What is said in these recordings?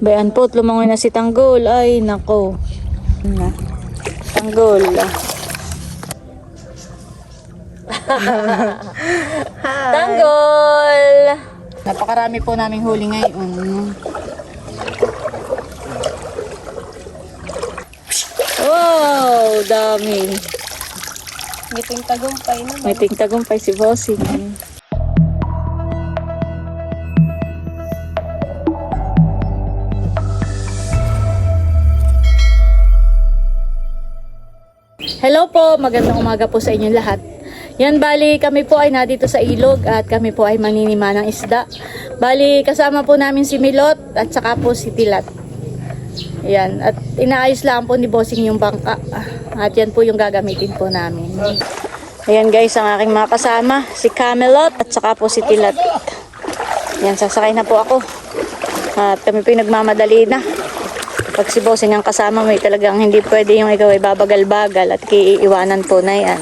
Bayan po, lumangoy na si Tanggol. Ay, nako. Na. Tanggol. Tanggol! Napakarami po naming huli ngayon. Wow, dami. Ngiting tagumpay naman. May tagumpay si Bossing. Hello po, magandang umaga po sa inyong lahat. Yan, bali kami po ay nadito sa ilog at kami po ay maninima ng isda. Bali kasama po namin si Milot at saka po si Tilat. Yan, at inaayos lang po ni Bossing yung bangka. At yan po yung gagamitin po namin. Ayan guys, ang aking mga kasama, si Camelot at saka po si Tilat. Yan, sasakay na po ako. At kami po nagmamadali na. Pag si Bossing ang kasama mo, eh, talagang hindi pwede yung ikaw ay babagal-bagal at kiiwanan po na yan.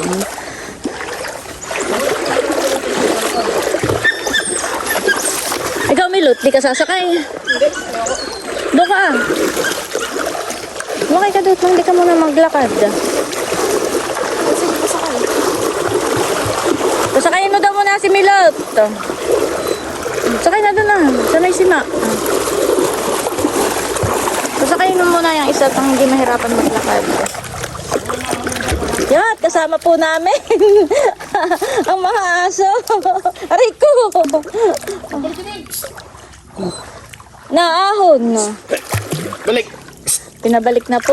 Ikaw, Milot, di ka sasakay. Doon ka. Lumaki ka doon, hindi ka muna maglakad. Pasakayin mo daw muna si Milot. Sakay na doon na. Sa may sima. Pasakayin muna yung isa pang hindi mahirapan maglakad. Yan, kasama po namin. Ang mga aso. Ko. Naahon. Balik. Pinabalik na po.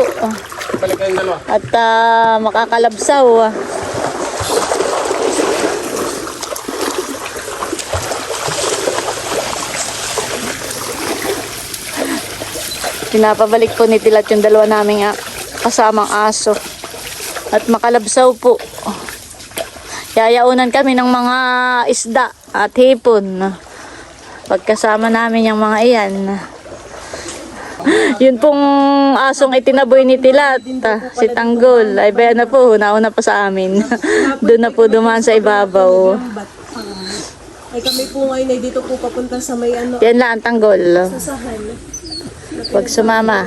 Balik kayong dalawa. At ah, makakalabsaw. ah. Pinapabalik po ni Tilat yung dalawa naming ah, kasamang aso. At makalabsaw po. Yayaunan kami ng mga isda at hipon. Pagkasama namin yung mga iyan. Yun pong asong itinaboy ni Tilat, ah, si Tanggol. Ay bayan na po, nauna pa sa amin. Doon na po dumaan sa ibabaw. Ay kami po ngayon ay dito po papunta sa may ano, Yan lang ang Tanggol. sasahan. Huwag sumama.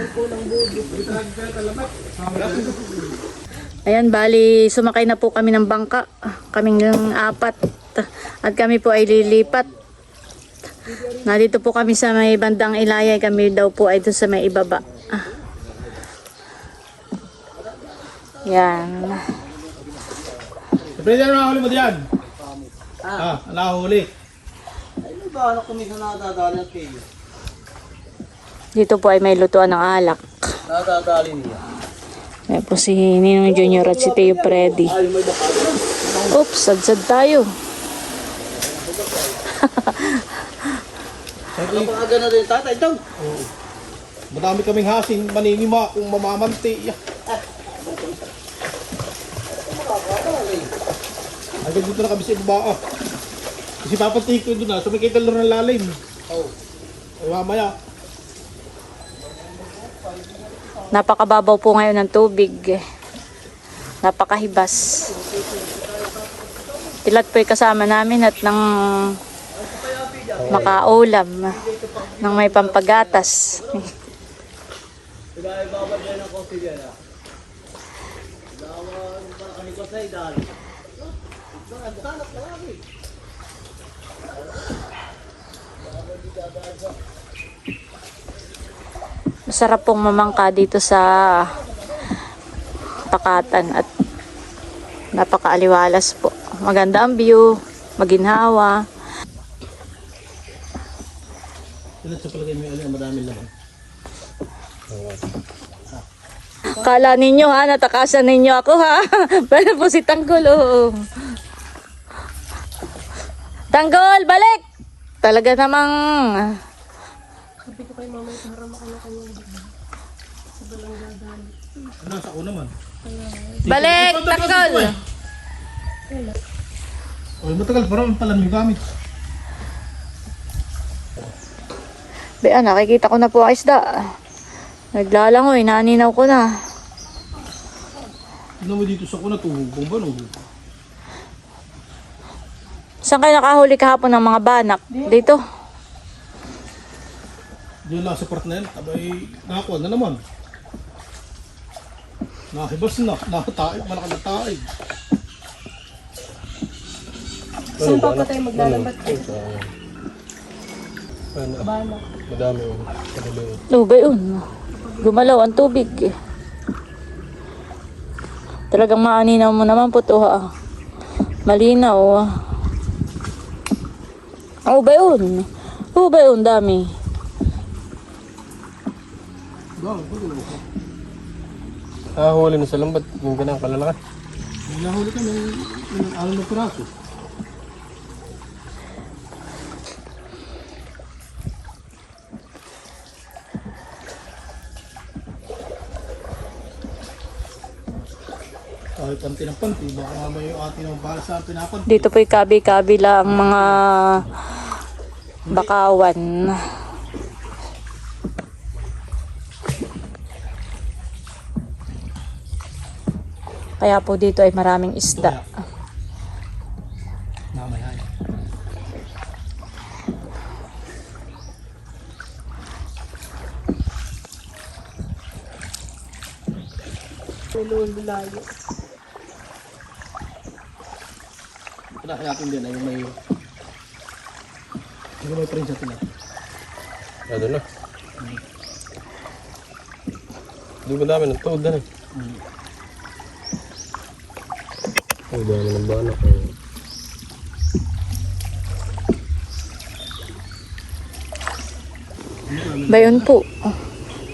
Ayan, bali, sumakay na po kami ng bangka. Kaming ng apat. At kami po ay lilipat. Nandito po kami sa may bandang Ilayay. Kami daw po ay doon sa may ibaba. Yan. Pwede na nakahuli mo diyan. Ah, nakahuli. Dito po ay may lutuan ng alak. Nakadali niya. Ayan po si Ninong Junior at si Teo Freddy. Oops, sadsad tayo. Napakaga na din tatay daw. Oo. Madami kaming hasin, maninima kung mamamanti. Hanggang dito na kami sa ibaba. ah. Kasi papantik ko doon na, sumikita lang ng lalim. Oo. Ay mamaya. Napakababaw po ngayon ng tubig. Napakahibas. Tilat po kasama namin at nang makaulam ng may pampagatas. Masarap pong mamangka dito sa Pakatan at napakaaliwalas po. Maganda ang view, maginhawa. Ilan sa palagay mo yung alin, madami laman. Kala ninyo ha, natakasan ninyo ako ha. Pero po si Tanggol oh. Tanggol, balik! Talaga namang Sabi ko kay mama, harama ka na kanya. Ano sa una man? balik, Tanggol! Oy, matagal pa rin pala yung gamit. Be, ah, nakikita ko na po ang isda. Naglalangoy, naninaw ko na. Ano mo dito sa kuna, tuhubong ba? No? Saan kayo nakahuli kahapon ng mga banak? Dito. Yung nasa part na yan, abay, nakakuha na naman. Nakahibas na, nakataig, malaki na taig. Saan pa pa tayo maglalambat? Ano, Bala. madami oh. Madami. Oh, ba yun? Gumalaw ang tubig eh. Talagang maaninaw mo naman po to ha. Malinaw ah. Oh, ba yun? Oh, ba yun? Dami. Ah, huli na sa lambat. Yung ganang kalalaki. May nahuli ka ng, ng alam na piraso. Kahit ang tinampanti, baka mamaya yung ating ang bahala sa. Dito po'y kabi-kabi lang ang mga bakawan. Kaya po dito ay maraming isda. Kailangan natin din ay may... Yung may prinsa sila. Ano na. Hindi ba dami ng toad na eh. Ang dami ng banak eh. Bayon po.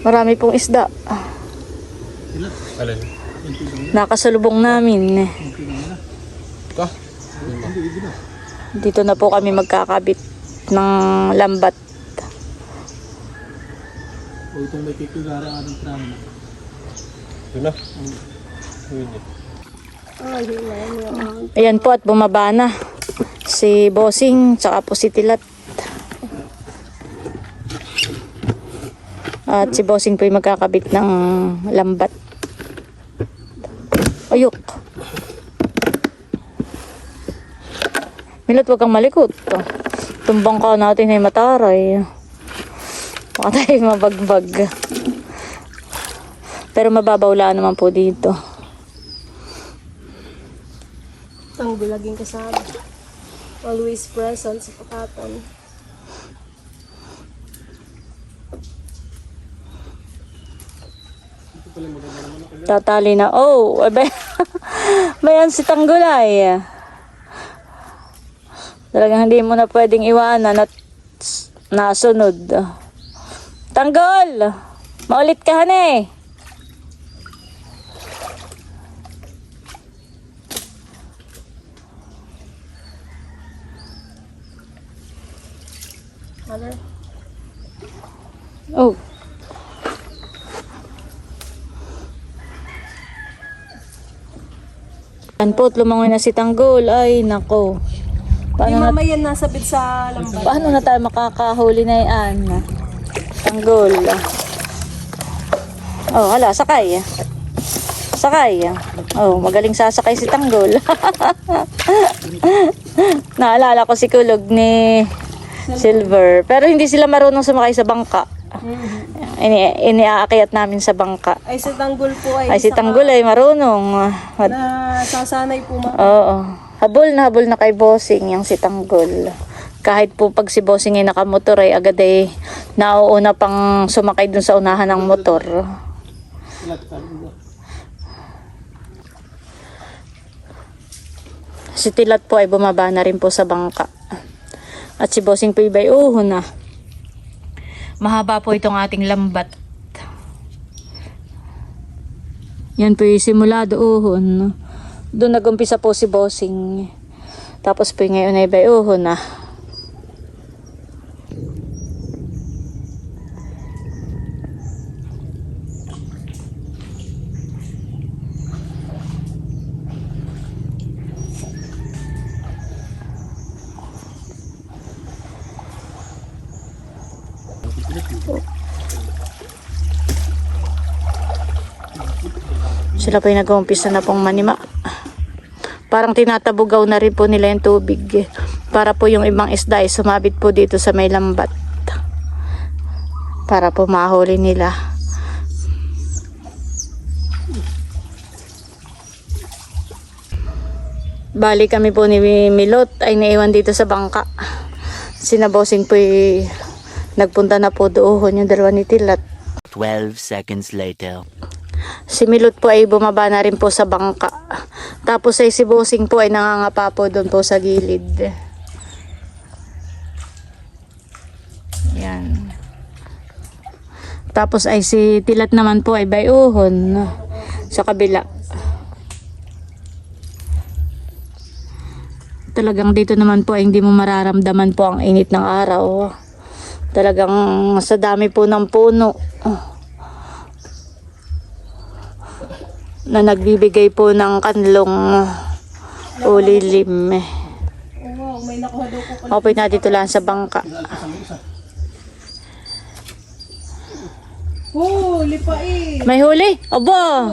Marami pong isda. Alin? Nakasalubong namin. Ka? Dito na po kami magkakabit ng lambat. o itong may kikigara ang ating tramo. Yun na. Yun na. Ayan po at bumaba na. Si Bossing, tsaka po si Tilat. At si Bossing po yung magkakabit ng lambat. Ayok. Milot, wag kang malikot. Tumbang ka natin ay mataray. Baka tayo mabagbag. Pero mababaw naman po dito. Tanggol laging kasama. Always present sa pakatan. Tatali na. Oh, abe. Bayan si Tanggulay. Talagang hindi mo na pwedeng iwanan at nasunod. Tanggol! Maulit ka han Ano? Oh. Yan po, lumangoy na si Tanggol. Ay, nako. Paano na, mamaya nasabit sa lambat. paano na tayo makakahuli na yan? Tanggol. Oh, hala, sakay. Sakay. Oh, magaling sasakay si Tanggol. Naalala ko si Kulog ni Silver. Pero hindi sila marunong sumakay sa bangka. Ini iniaakyat namin sa bangka. Ay, si Tanggol po ay, Ay, si Tanggol ay marunong. na sasanay po ma. Oo. Habol na habol na kay Bossing yung si Tanggol. Kahit po pag si Bossing ay nakamotor ay agad ay nauuna pang sumakay dun sa unahan ng motor. Si Tilat po ay bumaba na rin po sa bangka. At si Bossing po iba'y uho na. Mahaba po itong ating lambat. Yan po yung simulado uhon. Doon nagumpisa po si Bossing. Tapos po ngayon ay iba'y uho na. Sila po yung nag-uumpisa na pong manima. Parang tinatabugaw na rin po nila yung tubig. eh. Para po yung ibang isda ay sumabit po dito sa may lambat. para po mahuli nila. Bali kami po ni Milot ay naiwan dito sa bangka. Sinabosing po nagpunta na po doon yung dalawa ni Tilat. 12 seconds later. Si Milot po ay bumaba na rin po sa bangka. Tapos ay si Bosing po ay nangangapa po doon po sa gilid. Yan. Tapos ay si Tilat naman po ay bayuhon sa kabila. Talagang dito naman po ay hindi mo mararamdaman po ang init ng araw. Talagang sa dami po ng puno. na nagbibigay po ng kanlong o lilim. Pala. Ako po na dito lang sa bangka. Oh, lipain. May huli? Aba!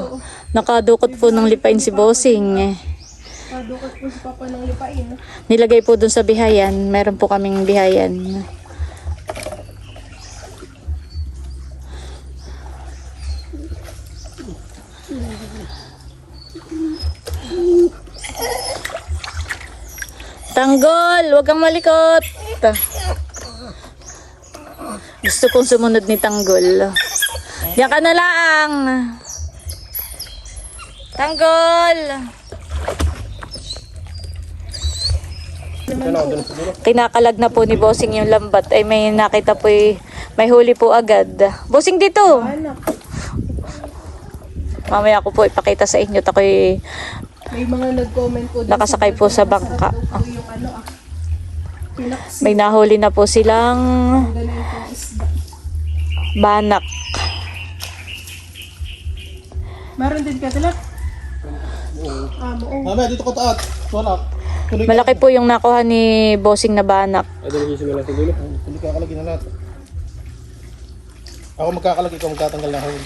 Nakadukot po ng lipain si Bossing. Padukat po si Papa ng lipain. Nilagay po dun sa bihayan. Meron po kaming bihayan. Tanggol! Huwag kang malikot! Gusto kong sumunod ni Tanggol. Diyan ka na lang! Tanggol! Kinakalag na po ni Bossing yung lambat ay may nakita po eh, may huli po agad. Bossing dito! Mamaya ko po ipakita sa inyo. Ako'y may mga nag-comment po. Nakasakay po sa bangka. Yung ano ah. Pinaksi. may nahuli na po silang banak. Meron din ka talat. Ah, mo. Mamaya dito ko taat. Ka. Malaki po yung nakuha ni Bossing na banak. Ay, dalagay sa mga siguro. Tuloy ka kalagin na lahat. Ako magkakalagay, ikaw magtatanggal na huli.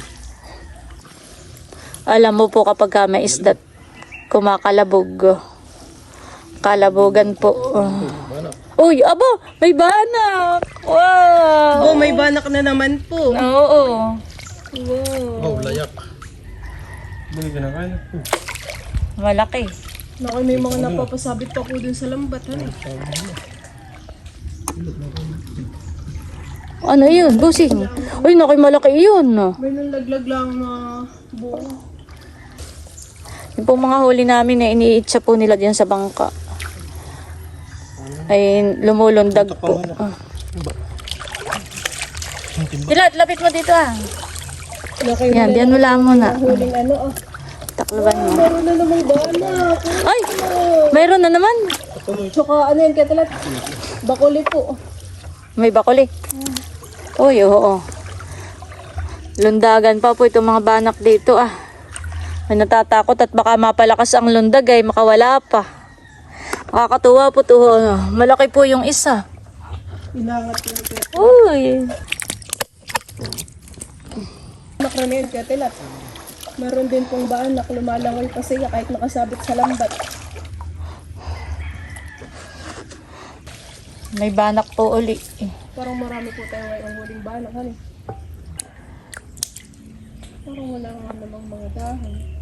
Alam mo po kapag ka may isda kumakalabog. Kalabogan po. Uy, aba, may banak! Wow! Oh, may banak na naman po. Oo. Wow. Oh, layak. Bili ka na kaya. Malaki. Naku, may mga napapasabit pa po dun sa lambat. Ano? Ano yun, Bossing? Uy, naku, malaki yun. May nang laglag lang na buo. Yung pong mga huli namin na iniitsa po nila diyan sa bangka. Ay lumulundag po. Ah. Dilat, lapit mo dito ah. Yan, diyan mo lang muna. huling ano ah. Takloban mo. Meron na namang banak. Ay! Mayroon na naman. Tsaka ano yan katalat? Bakuli po. May bakuli. Uy, oo. Lundagan pa po itong mga banak dito ah. May natatakot at baka mapalakas ang lundag ay makawala pa. Nakakatuwa po to. ano. Malaki po yung isa. Inangat yung katalat. Uy! Banak na yan katalat. Meron din pong banak. Lumalangoy pa siya kahit nakasabit sa lambat. May banak po uli. Parang marami po tayo ngayong huling banak. Ano? Parang wala nga namang mga dahon.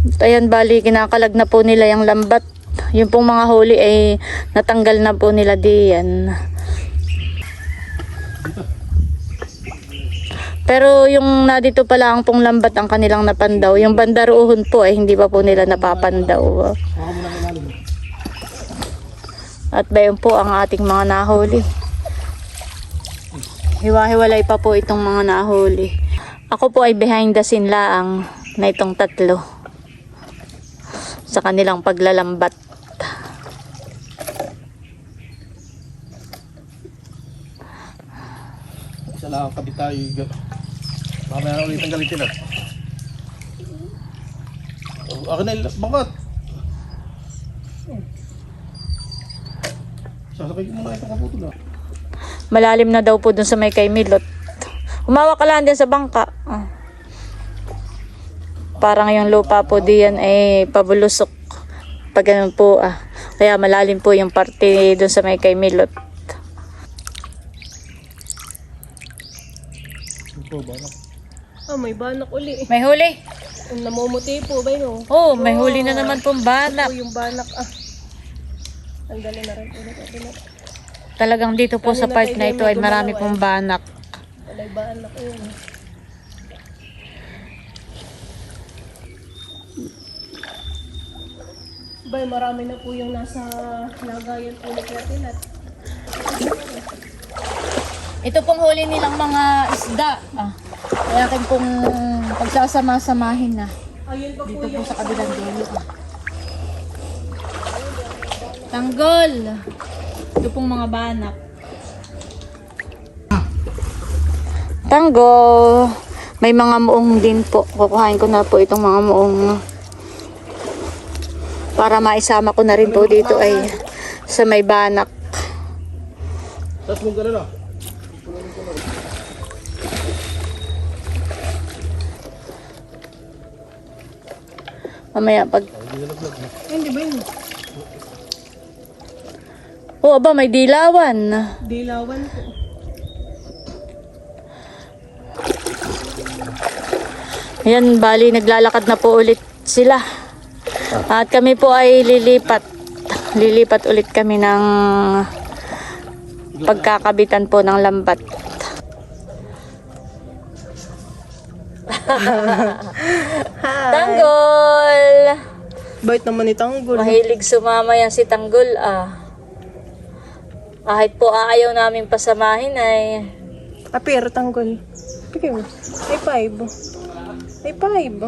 Ayan, bali, kinakalag na po nila yung lambat. Yung pong mga huli ay natanggal na po nila diyan. Pero yung na dito pala ang pong lambat ang kanilang napandaw. Yung bandaruhon po ay hindi pa po nila napapandaw. At bayon po ang ating mga nahuli. Hiwa-hiwalay pa po itong mga nahuli. Ako po ay behind the scene laang na itong tatlo sa kanilang paglalambat. Ang kabit tayo. Mamaya na ulit ang galitin ah. Oh, akin na yung bangat. Sasakay ko muna itong kaputo na. Malalim na daw po dun sa may kay Milot. Umawa ka lang din sa bangka. Ah. Parang yung lupa po diyan ay pabulusok. pag ganun po ah. Kaya malalim po yung parte doon sa may kay Milot. Ah, may banak uli. May huli. Ang namumuti po ba yun? Oh, may huli na naman pong banak. Po yung banak ah. Ang dali na rin ulit. ulit. Talagang dito po sa part na ito ay marami pong banak. Walay banak yun. Bay, marami na po yung nasa lagayan ulit natin at Ito pong huli nilang mga isda. Ah, kaya akin pong pagsasama-samahin na. ayun pa po Dito po yung sa kabilang dulo. ah. Tanggol. Ito pong mga banak. Tanggol. May mga muong din po. Kukuhain ko na po itong mga muong para maisama ko na rin po dito ay sa may banak. Tapos mong ah. Mamaya pag... Hindi ba yun? Oh, aba, may dilawan. Dilawan po. Ayan, bali, naglalakad na po ulit sila. At kami po ay lilipat. Lilipat ulit kami ng pagkakabitan po ng lambat. Tanggol! Bait naman ni Tanggol. Mahilig sumama yan si Tanggol ah. Kahit po ayaw namin pasamahin ay Ah, pero Tanggol. Pigay mo. Ay, five. Ay, five.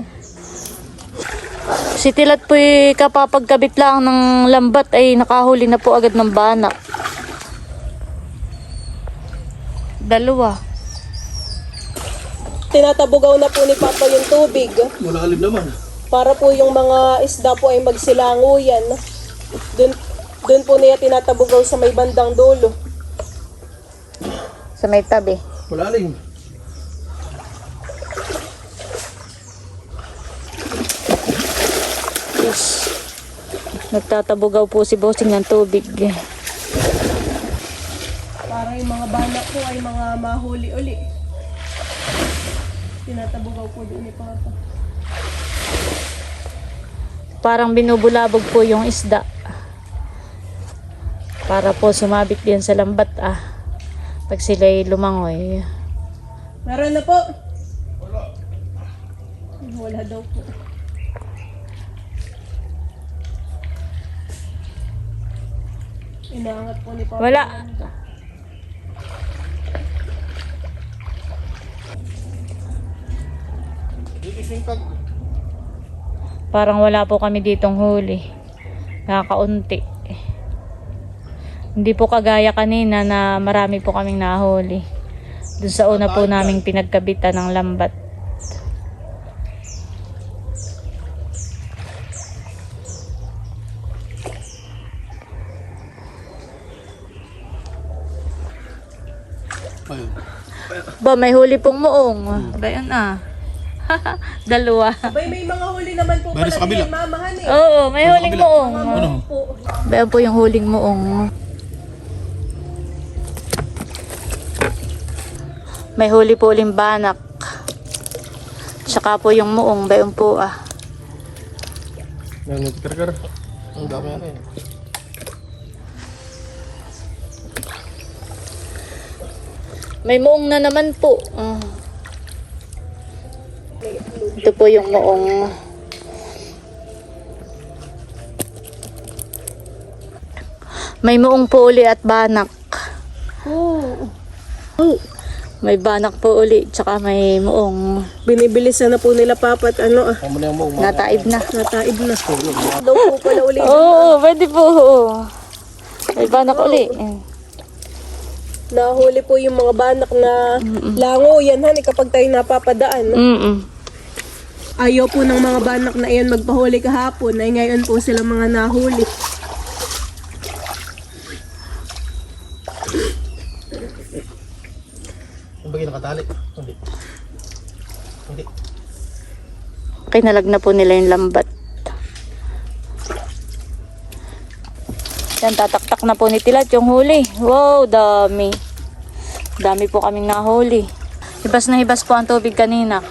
Si Tilat po kapapagkabit lang ng lambat ay nakahuli na po agad ng banak. Dalawa. Tinatabugaw na po ni Papa yung tubig. Malalim naman. Para po yung mga isda po ay magsilanguyan. Dun, dun po niya tinatabugaw sa may bandang dulo. Sa may tabi. Malalim. Yes. Nagtatabugaw po si Bossing ng tubig. Para yung mga banak po ay mga mahuli uli. Tinatabugaw po doon ni Papa. Parang binubulabog po yung isda. Para po sumabit din sa lambat ah. Pag sila'y lumangoy. Meron na po. Wala. Wala daw po. Inaangat po ni Papa. Wala. Parang wala po kami ditong huli. Nakakaunti. Hindi po kagaya kanina na marami po kaming nahuli. Doon sa una po naming pinagkabitan ng lambat. Ayun. Ba, may huli pong muong. Bayan ah. Dalawa. Bay, may mga huli naman po Meron pala sa kabila. din, mamahan eh. Oo, may huling muong. Ano? Po. Bayan po yung huling muong. May huli po uling banak. Tsaka po yung muong, bayan po ah. Yan, nagkarkar. Ang dami yan eh. May muong na naman po. Ah. Ito po yung muong. May muong po uli at banak. Oo. May banak po uli, tsaka may muong. Binibilisan na po nila Papa at ano ah. Nataib na. Nataib na. Daw po pala uli. Oo, pwede po. May banak uli. Nahuli po yung mga banak na lango. Yan han, kapag tayo napapadaan. Mm-mm. Ayaw po ng mga banak na iyan magpahuli kahapon. Ay ngayon po sila mga nahuli. Ang bagay nakatali. Hindi. Hindi. Kinalag na po nila yung lambat. Yan, tataktak na po ni Tilat yung huli. Wow, dami. Dami po kaming nahuli. Hibas na hibas po ang tubig kanina.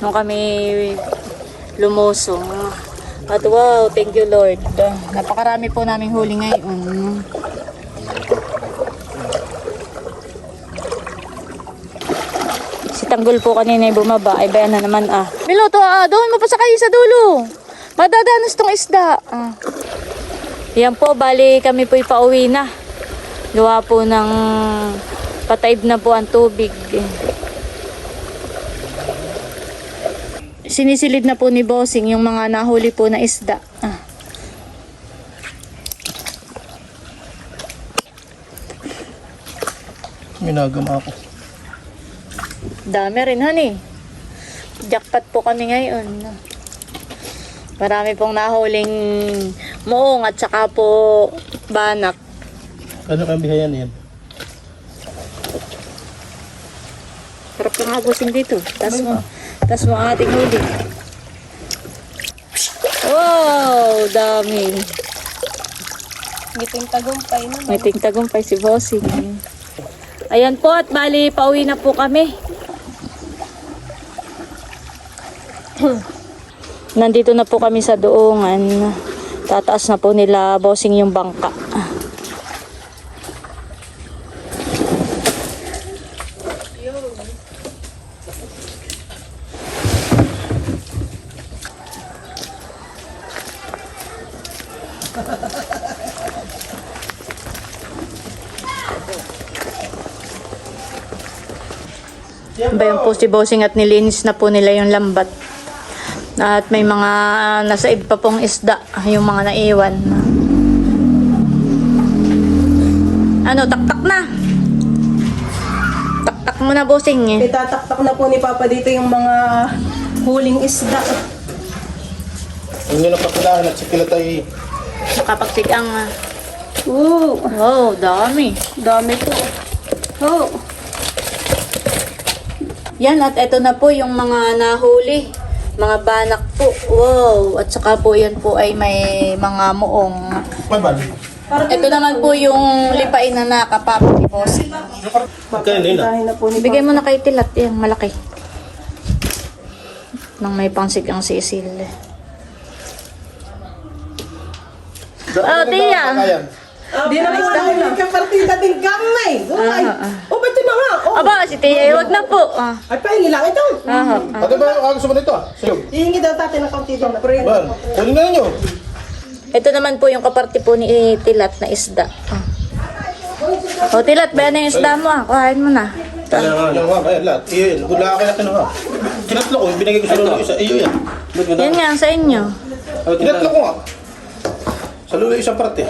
Nung kami lumusong. At wow, thank you Lord. Napakarami po naming huli ngayon. Si Tanggol po kanina bumaba. Ay bayan na naman ah. Miloto ah, doon mo pa sa kayo sa dulo. Madadanos tong isda. Ah. Yan po, bali kami po ipauwi na. Gawa po ng pataib na po ang tubig. Sinisilid na po ni Bossing yung mga nahuli po na isda. Ah. Minagam ako. Dami rin, honey. Jackpot po kami ngayon. Marami pong nahuling muong at saka po banak. Ano kang bihayan yan? Harap ka nga busing dito. Tas mo. Tas mo ating huli. Wow! Dami. Ngiting tagumpay na. May tagumpay si Bossing. Ayan po at bali pauwi na po kami. Nandito na po kami sa doongan. Tataas na po nila Bossing yung bangka. Bayan po si Bossing at nilinis na po nila yung lambat. At may mga nasa iba pa pong isda, yung mga naiwan. Ano, taktak na. Taktak mo na, Bossing. Eh. Itataktak na po ni Papa dito yung mga huling isda. Huwag nyo na pakilahan at si Kilat ay Nakapagsigang. ah. Oo, Wow, dami. dami po. Oh, Yan, at ito na po yung mga nahuli. Mga banak po. Wow. At saka po yan po ay may mga muong. Paban. Ito naman po yung lipain na nakapapa ni Bossing. Magkano yun ah? dahil na po ni Bigay mo na kay Tilat, yung malaki. Nang may pangsig ang sisil. Oh, Tia. Di na po dahil nagkapartida din gamay. Gumay. O, ba't yun na nga? O, Aba, si Tia, wag na po. Ah, ay, pahingi lang ito. ah, ah. Ano ba ang gusto mo nito ah? Sa'yo. Hihingi daw tatin ng kaunti doon. Ban, kunin na ninyo. Ito naman po yung kaparte po ni Tilat na isda. Ah. O Tilat, bayan na yung isda mo ah. Kuhain mo na. Yan nga, ayan lahat. Iyon, gula ka na kinuha. Kinatlo ko, binigay ko sa lulo isa. Iyo yan. Yan nga, sa inyo. Kinatlo ko nga. Sa lulo isang parte.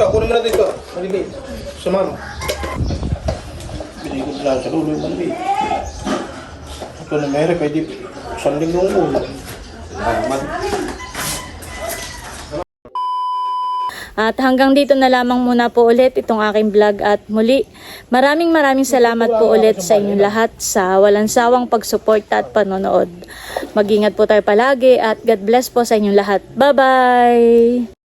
Ito, kunin mo na dito. Maligay. Sa mama. Binigay ko lang sa lulo yung maligay. Ito na meron, pwede isang linggong ulo. Salamat. At hanggang dito na lamang muna po ulit itong aking vlog at muli maraming maraming salamat po ulit sa inyong lahat sa walang sawang pagsuporta at panonood. Mag-ingat po tayo palagi at God bless po sa inyong lahat. Bye-bye!